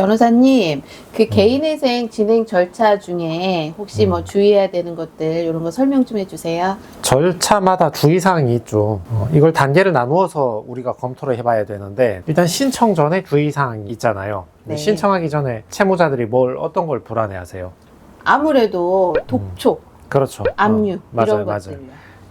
변호사님, 그 음. 개인회생 진행 절차 중에 혹시 뭐 주의해야 되는 것들 이런 거 설명 좀 해주세요. 절차마다 주의사항이 있죠. 어, 이걸 단계를 나누어서 우리가 검토를 해봐야 되는데 일단 신청 전에 주의사항이 있잖아요. 네. 신청하기 전에 채무자들이 뭘 어떤 걸 불안해하세요? 아무래도 독촉, 그렇죠. 압류 어, 맞아요, 이런 맞아요. 것들요.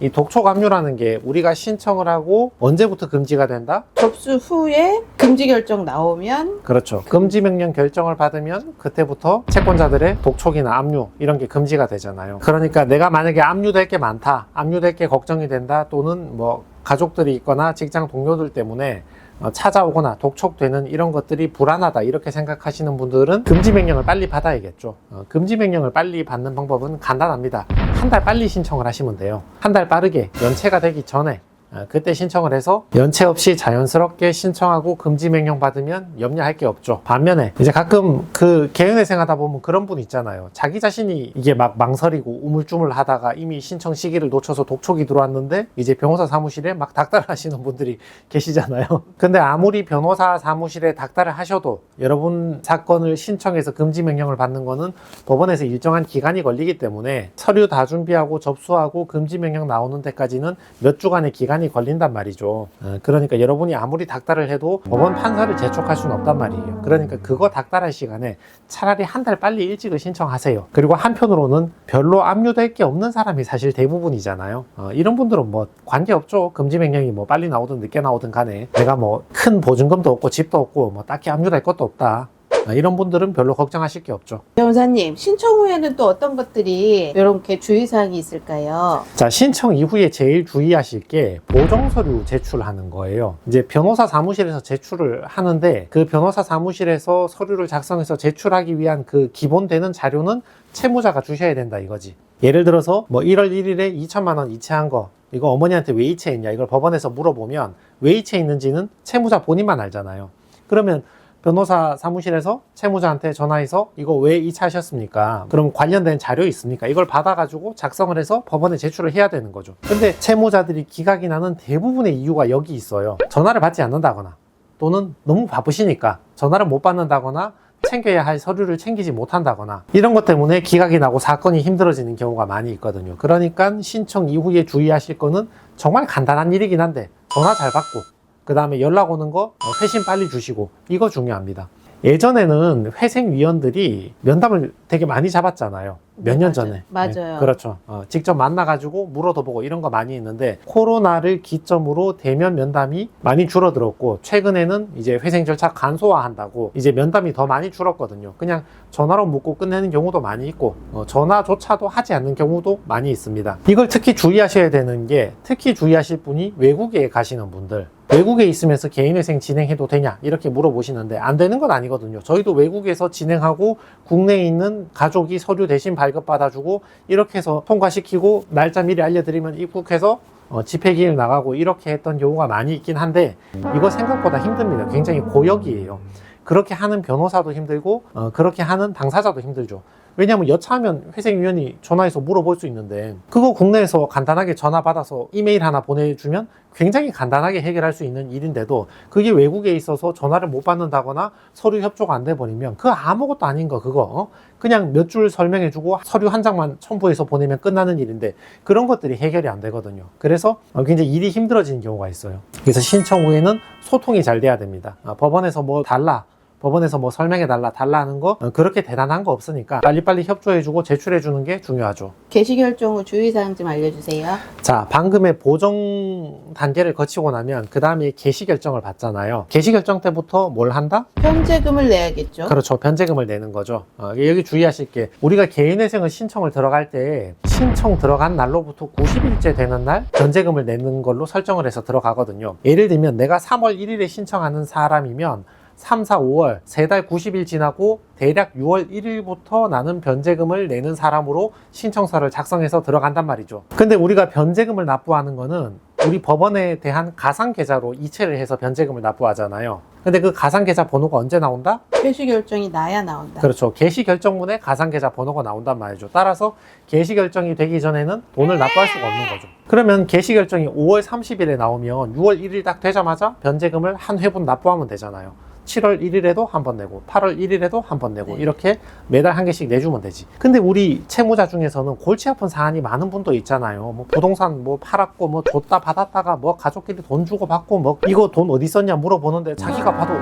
이 독촉 압류라는 게 우리가 신청을 하고 언제부터 금지가 된다? 접수 후에 금지 결정 나오면 그렇죠. 금지 명령 결정을 받으면 그때부터 채권자들의 독촉이나 압류 이런 게 금지가 되잖아요. 그러니까 내가 만약에 압류될 게 많다, 압류될 게 걱정이 된다, 또는 뭐 가족들이 있거나 직장 동료들 때문에 어, 찾아오거나 독촉되는 이런 것들이 불안하다 이렇게 생각하시는 분들은 금지 명령을 빨리 받아야겠죠. 어, 금지 명령을 빨리 받는 방법은 간단합니다. 한 달 빨리 신청을 하시면 돼요. 한 달 빠르게 연체가 되기 전에 어, 그때 신청을 해서 연체 없이 자연스럽게 신청하고 금지 명령 받으면 염려할 게 없죠. 반면에 이제 가끔 그 개연회생 하다 보면 그런 분 있잖아요. 자기 자신이 이게 막 망설이고 우물쭈물 하다가 이미 신청 시기를 놓쳐서 독촉이 들어왔는데 이제 변호사 사무실에 막 닥달을 하시는 분들이 계시잖아요. 근데 아무리 변호사 사무실에 닥달을 하셔도 여러분 사건을 신청해서 금지 명령을 받는 거는 법원에서 일정한 기간이 걸리기 때문에 서류 다 준비하고 접수하고 금지 명령 나오는 데까지는 몇 주간의 기간 이 걸린단 말이죠. 어, 그러니까 여러분이 아무리 닥달을 해도 법원 판사를 재촉할 수는 없단 말이에요. 그러니까 그거 닥달할 시간에 차라리 한 달 빨리 일찍을 신청하세요. 그리고 한편으로는 별로 압류될 게 없는 사람이 사실 대부분이잖아요. 어, 이런 분들은 뭐 관계없죠. 금지 명령이 뭐 빨리 나오든 늦게 나오든 간에 내가 뭐 큰 보증금도 없고 집도 없고 뭐 딱히 압류될 것도 없다. 어, 이런 분들은 별로 걱정하실 게 없죠. 변호사님 신청 후에는 또 어떤 것들이 이렇게 주의사항이 있을까요? 자, 신청 이후에 제일 주의하실 게 보정서류 제출하는 거예요. 이제 변호사 사무실에서 제출을 하는데 그 변호사 사무실에서 서류를 작성해서 제출하기 위한 그 기본 되는 자료는 채무자가 주셔야 된다 이거지. 예를 들어서 뭐 1월 1일에 2천만 원 이체한 거 이거 어머니한테 왜 이체했냐 이걸 법원에서 물어보면 왜 이체했는지는 채무자 본인만 알잖아요. 그러면 변호사 사무실에서 채무자한테 전화해서 이거 왜 이체하셨습니까? 그럼 관련된 자료 있습니까? 이걸 받아가지고 작성을 해서 법원에 제출을 해야 되는 거죠. 근데 채무자들이 기각이 나는 대부분의 이유가 여기 있어요. 전화를 받지 않는다거나 또는 너무 바쁘시니까 전화를 못 받는다거나 챙겨야 할 서류를 챙기지 못한다거나 이런 것 때문에 기각이 나고 사건이 힘들어지는 경우가 많이 있거든요. 그러니까 신청 이후에 주의하실 거는 정말 간단한 일이긴 한데 전화 잘 받고 그 다음에 연락 오는 거 어, 회신 빨리 주시고 이거 중요합니다. 예전에는 회생위원들이 면담을 되게 많이 잡았잖아요. 몇년 맞아요. 전에. 맞아요. 네, 그렇죠. 어, 직접 만나가지고 물어도 보고 이런 거 많이 있는데 코로나를 기점으로 대면 면담이 많이 줄어들었고 최근에는 이제 회생 절차 간소화한다고 이제 면담이 더 많이 줄었거든요. 그냥 전화로 묻고 끝내는 경우도 많이 있고 어, 전화조차도 하지 않는 경우도 많이 있습니다. 이걸 특히 주의하셔야 되는 게 특히 주의하실 분이 외국에 가시는 분들 외국에 있으면서 개인회생 진행해도 되냐 이렇게 물어보시는데 안 되는 건 아니거든요. 저희도 외국에서 진행하고 국내에 있는 가족이 서류 대신 발급받아주고 이렇게 해서 통과시키고 날짜 미리 알려드리면 입국해서 어, 집회기일 나가고 이렇게 했던 경우가 많이 있긴 한데 이거 생각보다 힘듭니다. 굉장히 고역이에요. 그렇게 하는 변호사도 힘들고 어, 그렇게 하는 당사자도 힘들죠. 왜냐하면 여차하면 회생위원이 전화해서 물어볼 수 있는데 그거 국내에서 간단하게 전화 받아서 이메일 하나 보내주면 굉장히 간단하게 해결할 수 있는 일인데도 그게 외국에 있어서 전화를 못 받는다거나 서류 협조가 안 돼 버리면 그거 아무것도 아닌 거 그거 어? 그냥 몇 줄 설명해주고 서류 한 장만 첨부해서 보내면 끝나는 일인데 그런 것들이 해결이 안 되거든요. 그래서 어, 굉장히 일이 힘들어지는 경우가 있어요. 그래서 신청 후에는 소통이 잘 돼야 됩니다. 아, 법원에서 뭐 달라 법원에서 뭐 설명해 달라 달라 하는 거 어, 그렇게 대단한 거 없으니까 빨리빨리 협조해주고 제출해주는 게 중요하죠. 개시 결정 후 주의사항 좀 알려주세요. 자, 방금의 보정 단계를 거치고 나면 그 다음에 개시 결정을 받잖아요. 개시 결정 때부터 뭘 한다? 현재금을 내야겠죠. 그렇죠. 변제금을 내는 거죠. 어, 여기 주의하실 게 우리가 개인회생을 신청을 들어갈 때 신청 들어간 날로부터 90일째 되는 날 변제금을 내는 걸로 설정을 해서 들어가거든요. 예를 들면 내가 3월 1일에 신청하는 사람이면 3, 4, 5월 세 달 90일 지나고 대략 6월 1일부터 나는 변제금을 내는 사람으로 신청서를 작성해서 들어간단 말이죠. 근데 우리가 변제금을 납부하는 거는 우리 법원에 대한 가상 계좌로 이체를 해서 변제금을 납부하잖아요. 근데 그 가상 계좌 번호가 언제 나온다? 개시 결정이 나야 나온다. 그렇죠. 개시 결정문에 가상 계좌 번호가 나온단 말이죠. 따라서 개시 결정이 되기 전에는 돈을 납부할 수가 없는 거죠. 그러면 개시 결정이 5월 30일에 나오면 6월 1일 딱 되자마자 변제금을 한 회분 납부하면 되잖아요. 7월 1일에도 한 번 내고 8월 1일에도 한 번 내고 네. 이렇게 매달 한 개씩 내주면 되지. 근데 우리 채무자 중에서는 골치 아픈 사안이 많은 분도 있잖아요. 뭐 부동산 뭐 팔았고 뭐 줬다 받았다가 뭐 가족끼리 돈 주고 받고 뭐 이거 돈 어디 썼냐 물어보는데 자기가 봐도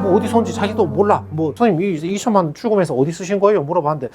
뭐 어디 썼는지 자기도 몰라. 뭐 선생님 이 2천만 출금해서 어디 쓰신 거예요? 물어봤는데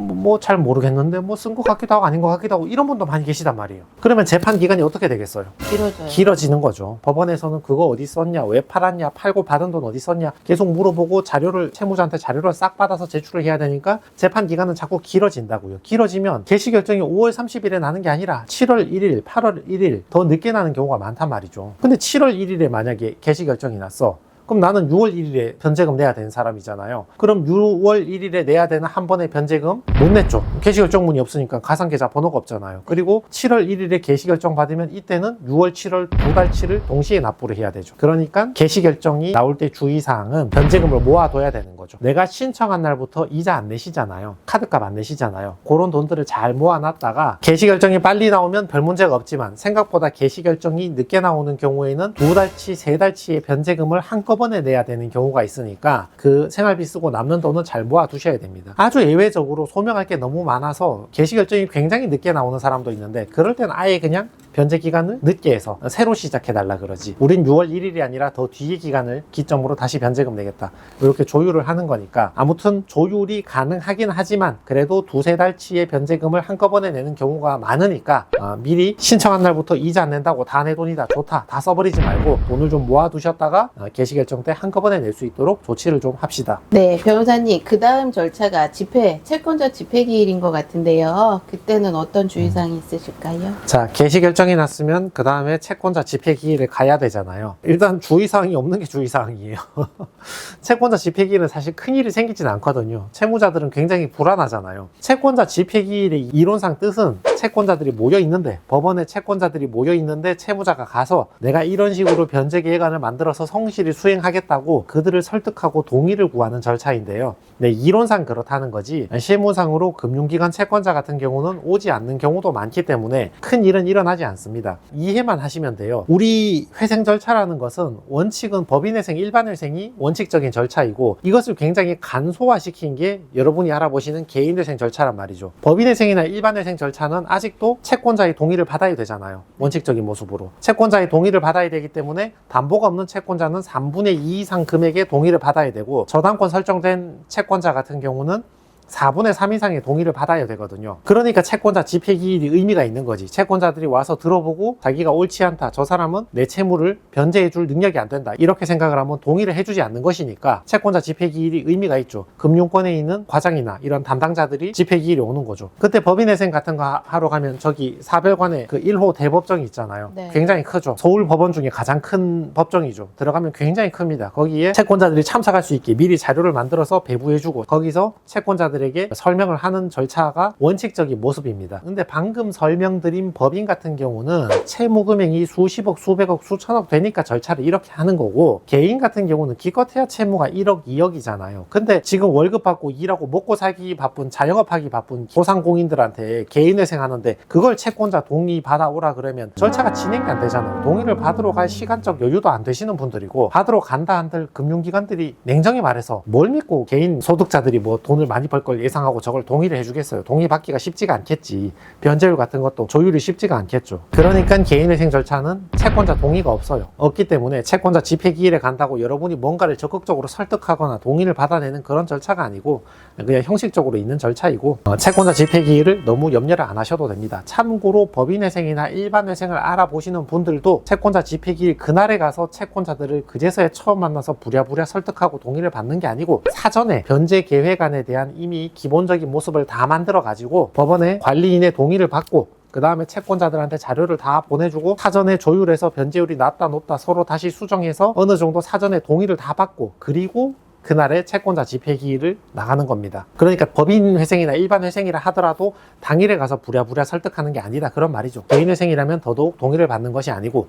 뭐 잘 모르겠는데 뭐 쓴 것 같기도 하고 아닌 것 같기도 하고 이런 분도 많이 계시단 말이에요. 그러면 재판 기간이 어떻게 되겠어요? 길어져요. 길어지는 거죠. 법원에서는 그거 어디 썼냐, 왜 팔았냐, 팔고 받은 돈 어디 썼냐 계속 물어보고 자료를 채무자한테 자료를 싹 받아서 제출을 해야 되니까 재판 기간은 자꾸 길어진다고요. 길어지면 개시 결정이 5월 30일에 나는 게 아니라 7월 1일, 8월 1일 더 늦게 나는 경우가 많단 말이죠. 근데 7월 1일에 만약에 개시 결정이 났어. 그럼 나는 6월 1일에 변제금 내야 되는 사람이잖아요. 그럼 6월 1일에 내야 되는 한 번의 변제금 못 냈죠. 개시결정문이 없으니까 가상계좌 번호가 없잖아요. 그리고 7월 1일에 개시결정 받으면 이때는 6월, 7월 두 달치를 동시에 납부를 해야 되죠. 그러니까 개시결정이 나올 때 주의사항은 변제금을 모아둬야 되는 거죠. 내가 신청한 날부터 이자 안 내시잖아요. 카드값 안 내시잖아요. 그런 돈들을 잘 모아놨다가 개시결정이 빨리 나오면 별 문제가 없지만 생각보다 개시결정이 늦게 나오는 경우에는 두 달치, 세 달치의 변제금을 한꺼번에 내야 되는 경우가 있으니까 그 생활비 쓰고 남는 돈은 잘 모아두셔야 됩니다. 아주 예외적으로 소명할 게 너무 많아서 개시 결정이 굉장히 늦게 나오는 사람도 있는데 그럴 때는 아예 그냥 변제 기간을 늦게 해서 새로 시작해달라 그러지. 우린 6월 1일이 아니라 더 뒤의 기간을 기점으로 다시 변제금 내겠다. 이렇게 조율을 하는 거니까 아무튼 조율이 가능하긴 하지만 그래도 두세 달치의 변제금을 한꺼번에 내는 경우가 많으니까 아, 미리 신청한 날부터 이자 안 낸다고 다 내 돈이다 좋다 다 써버리지 말고 돈을 좀 모아두셨다가 아, 개시 결정 때 한꺼번에 낼 수 있도록 조치를 좀 합시다. 네, 변호사님, 그 다음 절차가 집회, 채권자 집회 기일인 것 같은데요. 그때는 어떤 주의사항이 있으실까요? 자, 개시 결정이 났으면 그 다음에 채권자 집회 기일을 가야 되잖아요. 일단 주의사항이 없는 게 주의사항이에요. 채권자 집회 기일은 사실 큰 일이 생기진 않거든요. 채무자들은 굉장히 불안하잖아요. 채권자 집회 기일의 이론상 뜻은 채권자들이 모여 있는데 법원에 채권자들이 모여 있는데 채무자가 가서 내가 이런 식으로 변제 계획안을 만들어서 성실히 수행하겠다고 그들을 설득하고 동의를 구하는 절차인데요. 네, 이론상 그렇다는 거지 실무상으로 금융기관 채권자 같은 경우는 오지 않는 경우도 많기 때문에 큰 일은 일어나지 않습니다. 이해만 하시면 돼요. 우리 회생 절차라는 것은 원칙은 법인회생, 일반회생이 원칙적인 절차이고 이것을 굉장히 간소화시킨 게 여러분이 알아보시는 개인회생 절차란 말이죠. 법인회생이나 일반회생 절차는 아직도 채권자의 동의를 받아야 되잖아요. 원칙적인 모습으로. 채권자의 동의를 받아야 되기 때문에 담보가 없는 채권자는 3분의 2 이상 금액의 동의를 받아야 되고 저당권 설정된 채권자 같은 경우는 4분의 3 이상의 동의를 받아야 되거든요. 그러니까 채권자 집회 기일이 의미가 있는 거지. 채권자들이 와서 들어보고 자기가 옳지 않다. 저 사람은 내 채무를 변제해 줄 능력이 안 된다. 이렇게 생각을 하면 동의를 해주지 않는 것이니까 채권자 집회 기일이 의미가 있죠. 금융권에 있는 과장이나 이런 담당자들이 집회 기일이 오는 거죠. 그때 법인회생 같은 거 하- 하러 가면 저기 사별관에 그 1호 대법정이 있잖아요. 네. 굉장히 크죠. 서울 법원 중에 가장 큰 법정이죠. 들어가면 굉장히 큽니다. 거기에 채권자들이 참석할 수 있게 미리 자료를 만들어서 배부해주고 거기서 채권자들 에게 설명을 하는 절차가 원칙적인 모습입니다. 근데 방금 설명드린 법인 같은 경우는 채무 금액이 수십억, 수백억, 수천억 되니까 절차를 이렇게 하는 거고 개인 같은 경우는 기껏해야 채무가 1억, 2억이잖아요. 근데 지금 월급 받고 일하고 먹고 살기 바쁜 자영업하기 바쁜 소상공인들한테 개인회생 하는데 그걸 채권자 동의 받아오라 그러면 절차가 진행이 안 되잖아요. 동의를 받으러 갈 시간적 여유도 안 되시는 분들이고 받으러 간다 한들 금융기관들이 냉정히 말해서 뭘 믿고 개인 소득자들이 뭐 돈을 많이 벌걸 예상하고 저걸 동의를 해주겠어요. 동의 받기가 쉽지가 않겠지. 변제율 같은 것도 조율이 쉽지가 않겠죠. 그러니까 개인회생 절차는 채권자 동의가 없어요. 없기 때문에 채권자 집회 기일에 간다고 여러분이 뭔가를 적극적으로 설득하거나 동의를 받아내는 그런 절차가 아니고 그냥 형식적으로 있는 절차이고 어, 채권자 집회 기일을 너무 염려를 안 하셔도 됩니다. 참고로 법인회생이나 일반회생을 알아보시는 분들도 채권자 집회 기일 그날에 가서 채권자들을 그제서야 처음 만나서 부랴부랴 설득하고 동의를 받는 게 아니고 사전에 변제 계획안에 대한 이미 기본적인 모습을 다 만들어 가지고 법원에 관리인의 동의를 받고 그 다음에 채권자들한테 자료를 다 보내주고 사전에 조율해서 변제율이 낮다 높다 서로 다시 수정해서 어느 정도 사전에 동의를 다 받고 그리고 그날에 채권자 집회 기일을 나가는 겁니다. 그러니까 법인 회생이나 일반 회생이라 하더라도 당일에 가서 부랴부랴 설득하는 게 아니다 그런 말이죠. 개인 회생이라면 더더욱 동의를 받는 것이 아니고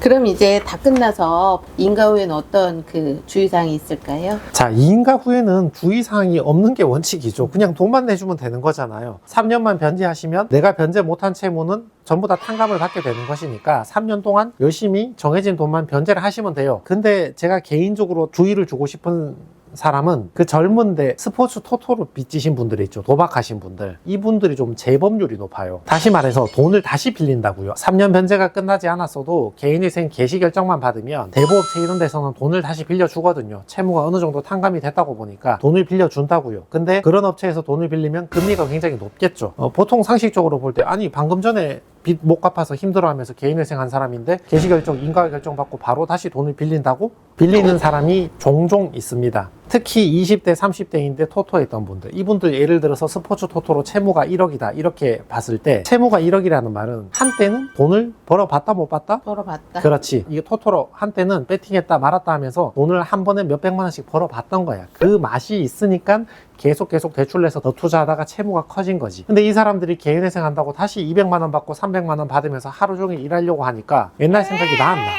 그럼 이제 다 끝나서 인가 후에는 어떤 그 주의사항이 있을까요? 자, 이인가 후에는 주의사항이 없는 게 원칙이죠. 그냥 돈만 내주면 되는 거잖아요. 3년만 변제하시면 내가 변제 못한 채무는 전부 다 탕감을 받게 되는 것이니까 3년 동안 열심히 정해진 돈만 변제를 하시면 돼요. 근데 제가 개인적으로 주의를 주고 싶은 사람은 그 젊은데 스포츠 토토로 빚지신 분들 있죠. 도박하신 분들. 이분들이 좀 재범률이 높아요. 다시 말해서 돈을 다시 빌린다고요. 3년 변제가 끝나지 않았어도 개인회생 개시 결정만 받으면 대부업체 이런 데서는 돈을 다시 빌려주거든요. 채무가 어느 정도 탕감이 됐다고 보니까 돈을 빌려준다고요. 근데 그런 업체에서 돈을 빌리면 금리가 굉장히 높겠죠. 어, 보통 상식적으로 볼 때 아니 방금 전에 빚 못 갚아서 힘들어하면서 개인회생 한 사람인데 개시 결정, 인가 결정 받고 바로 다시 돈을 빌린다고? 빌리는 사람이 종종 있습니다. 특히 20대, 30대인데 토토했던 분들. 이분들 예를 들어서 스포츠 토토로 채무가 1억이다. 이렇게 봤을 때 채무가 1억이라는 말은 한때는 돈을 벌어봤다 못 봤다? 벌어봤다. 그렇지. 이게 토토로 한때는 배팅했다 말았다 하면서 돈을 한 번에 몇백만 원씩 벌어봤던 거야. 그 맛이 있으니까 계속 계속 대출 내서 더 투자하다가 채무가 커진 거지. 근데 이 사람들이 개인회생 한다고 다시 200만 원 받고 300만 원 받으면서 하루 종일 일하려고 하니까 옛날 생각이 나 안 나?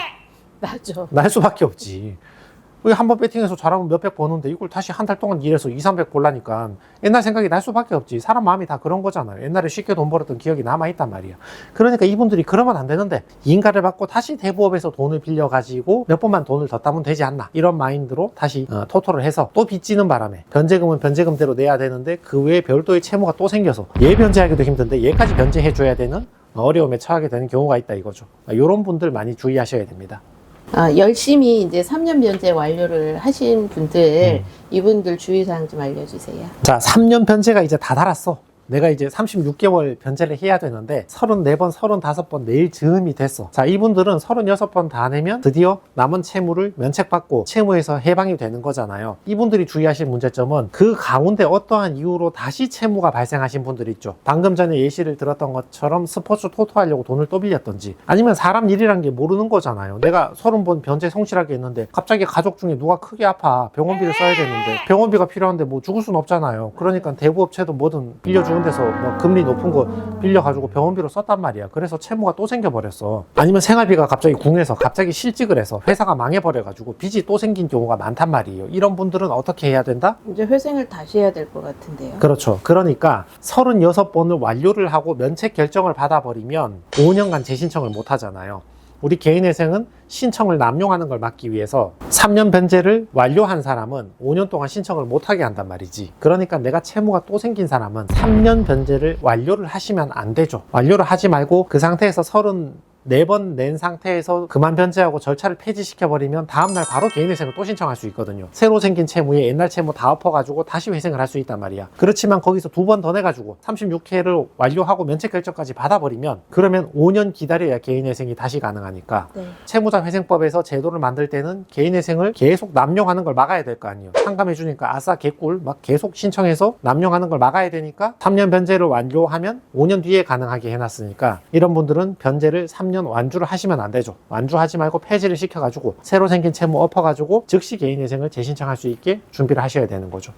나죠. 날 수밖에 없지. 한 번 배팅해서 잘하면 몇백 버는데 이걸 다시 한 달 동안 일해서 2, 300 벌라니까 옛날 생각이 날 수밖에 없지. 사람 마음이 다 그런 거잖아요. 옛날에 쉽게 돈 벌었던 기억이 남아있단 말이야. 그러니까 이분들이 그러면 안 되는데 인가를 받고 다시 대부업에서 돈을 빌려가지고 몇 번만 돈을 더 따면 되지 않나. 이런 마인드로 다시 어, 토토를 해서 또 빚지는 바람에 변제금은 변제금대로 내야 되는데 그 외에 별도의 채무가 또 생겨서 얘 변제하기도 힘든데 얘까지 변제해줘야 되는 어려움에 처하게 되는 경우가 있다 이거죠. 이런 분들 많이 주의하셔야 됩니다. 아, 열심히 이제 3년 변제 완료를 하신 분들, 음. 이분들 주의사항 좀 알려주세요. 자, 3년 변제가 이제 다 달았어. 내가 이제 36개월 변제를 해야 되는데 34번, 35번 내일 즈음이 됐어. 자, 이분들은 36번 다 내면 드디어 남은 채무를 면책받고 채무에서 해방이 되는 거잖아요. 이분들이 주의하실 문제점은 그 가운데 어떠한 이유로 다시 채무가 발생하신 분들 있죠. 방금 전에 예시를 들었던 것처럼 스포츠 토토 하려고 돈을 또 빌렸던지 아니면 사람 일이란 게 모르는 거잖아요. 내가 30번 변제 성실하게 했는데 갑자기 가족 중에 누가 크게 아파 병원비를 써야 되는데 병원비가 필요한데 뭐 죽을 순 없잖아요. 그러니까 대부업체도 뭐든 빌려주 는 데서 뭐 금리 높은 거 빌려가지고 병원비로 썼단 말이야. 그래서 채무가 또 생겨버렸어. 아니면 생활비가 갑자기 궁해서 갑자기 실직을 해서 회사가 망해버려가지고 빚이 또 생긴 경우가 많단 말이에요. 이런 분들은 어떻게 해야 된다? 이제 회생을 다시 해야 될 것 같은데요. 그렇죠. 그러니까 36번을 완료를 하고 면책 결정을 받아버리면 5년간 재신청을 못 하잖아요. 우리 개인회생은 신청을 남용하는 걸 막기 위해서 3년 변제를 완료한 사람은 5년 동안 신청을 못하게 한단 말이지. 그러니까 내가 채무가 또 생긴 사람은 3년 변제를 완료를 하시면 안 되죠. 완료를 하지 말고 그 상태에서 34번 낸 상태에서 그만 변제하고 절차를 폐지시켜버리면 다음날 바로 개인회생을 또 신청할 수 있거든요. 새로 생긴 채무에 옛날 채무 다 엎어가지고 다시 회생을 할 수 있단 말이야. 그렇지만 거기서 두 번 더 내가지고 36회를 완료하고 면책 결정까지 받아버리면 그러면 5년 기다려야 개인회생이 다시 가능하니까 네. 채무자 회생법에서 제도를 만들 때는 개인회생을 계속 남용하는 걸 막아야 될 거 아니에요. 상감해주니까 아싸 개꿀 막 계속 신청해서 남용하는 걸 막아야 되니까 3년 변제를 완료하면 5년 뒤에 가능하게 해놨으니까 이런 분들은 변제를 3년 완주를 하시면 안 되죠. 완주하지 말고 폐지를 시켜가지고 새로 생긴 채무 엎어가지고 즉시 개인회생을 재신청할 수 있게 준비를 하셔야 되는 거죠.